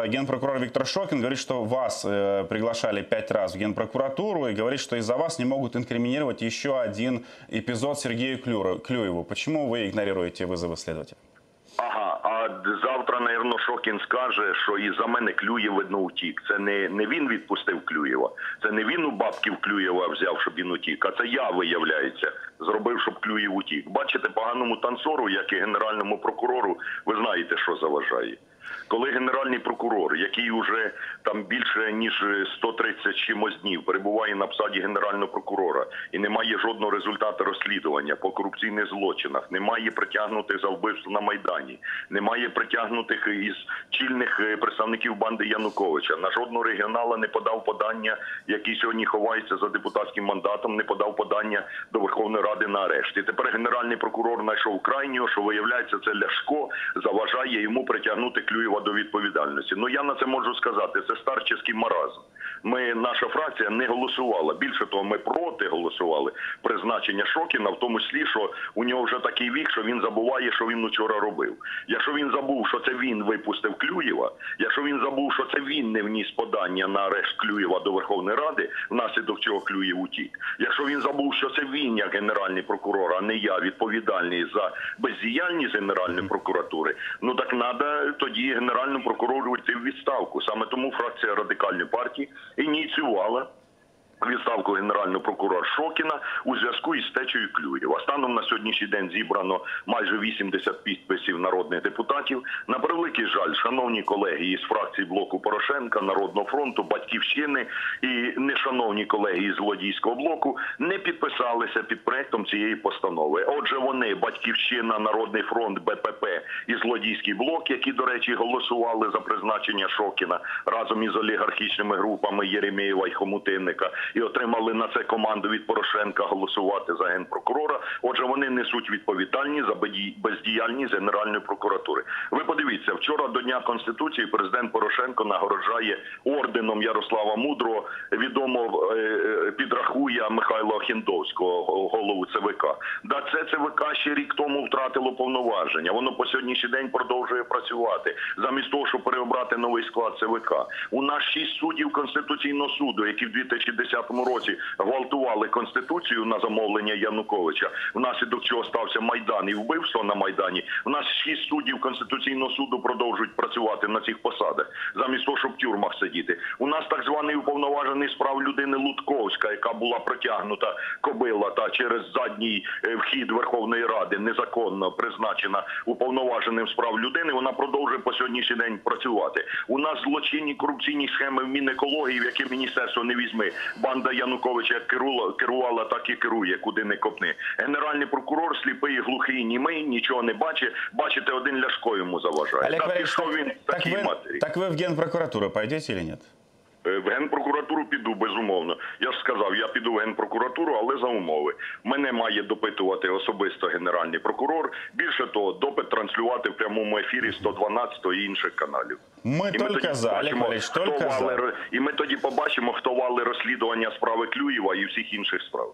э, генпрокурор Виктор Шокин говорит, что вас э, приглашали пять раз в генпрокуратуру и говорит, что из-за вас не могут инкриминировать еще один эпизод Сергею Клюру- Клюеву. Почему вы игнорируете вызовы следователя? Ага, а д- завтра, напевно, Шокін скаже, що і за мене Клюєв, видно, утік. Це не, не він відпустив Клюєва, це не він у бабків Клюєва взяв, щоб він утік, а це я, виявляється, зробив, щоб Клюєв утік. Бачите, поганому танцору, як і генеральному прокурору, ви знаєте, що заважає. Коли генеральний прокурор, який уже там більше ніж 130 чимось днів перебуває на посаді генерального прокурора і не має жодного результату розслідування по корупційних злочинах, немає притягнутих за вбивство на майдані, немає притягнутих із чільних е, представників банди Януковича. На жодного регіонала не подав подання, який сьогодні ховається за депутатським мандатом, не подав подання до Верховної Ради на арешт. І тепер генеральний прокурор знайшов крайнього, що виявляється, це Ляшко заважає йому притягнути Клюєва до відповідальності. Ну я на це можу сказати. Це старческий маразм. Ми наша фракція не голосувала. Більше того, ми проти голосували призначення Шокіна, в тому числі, що у нього вже такий вік, що він забуває, що він вчора робив. Якщо він забув, що це він випустив Клюєва, якщо він забув, що це він не вніс подання на арешт Клюєва до Верховної Ради, внаслідок чого Клюєв утік. Якщо він забув, що це він, як генеральний прокурор, а не я відповідальний за бездіяльність Генеральної прокуратури, ну так треба тоді генеральному прокурору йти в відставку. Саме тому фракція радикальної партії ініціювала відставку генерального прокурора Шокіна у зв'язку із течею Клюєва. Станом на сьогоднішній день зібрано майже 80 підписів народних депутатів. На превеликий жаль, шановні колеги із фракції блоку Порошенка, Народного фронту, Батьківщини і нешановні колеги із злодійського блоку не підписалися під проектом цієї постанови. Отже, вони Батьківщина, Народний фронт, БПП і злодійський блок, які, до речі, голосували за призначення Шокіна разом із олігархічними групами Єремєєва і Хомутинника і отримали на це команду від Порошенка голосувати за генпрокурора. Отже, вони несуть відповідальність за бездіяльність Генеральної прокуратури. Ви подивіться, вчора до Дня Конституції президент Порошенко нагороджає орденом Ярослава Мудрого, відомо е, е, підрахує Михайла Охіндовського, го- голову ЦВК. Да, це ЦВК ще рік тому втратило повноваження. Воно по сьогоднішній день продовжує працювати замість того, щоб переобрати новий склад ЦВК. У нас шість суддів Конституційного суду, які в 2010 році гвалтували конституцію на замовлення Януковича, внаслідок чого стався майдан і вбивство на майдані. У нас шість суддів Конституційного суду продовжують працювати на цих посадах, замість того, щоб в тюрмах сидіти. У нас так званий уповноважений з прав людини Лутковська, яка була протягнута кобила та через задній е, вхід Верховної Ради незаконно призначена уповноваженим з прав людини. Вона продовжує по сьогоднішній день працювати. У нас злочинні корупційні схеми в Мінекології, в яке міністерство не візьми. Банда Януковича як керувала, так і керує, куди не копни. Генеральний прокурор сліпий, глухий, німий, нічого не бачить. Бачите, один ляшко йому заважає. Олег так він так, такій матері. так ви в генпрокуратуру пойдете чи нет? Е, В генпрокуратуру піду безумовно. Я ж сказав, я піду в генпрокуратуру, але за умови. Мене має допитувати особисто генеральний прокурор. Більше того, допит транслювати в прямому ефірі 112 і інших каналів. Ми І ми только за, Олег хто только вали за. і ми тоді побачимо, хто вали розслідування справи Клюєва і всіх інших справ.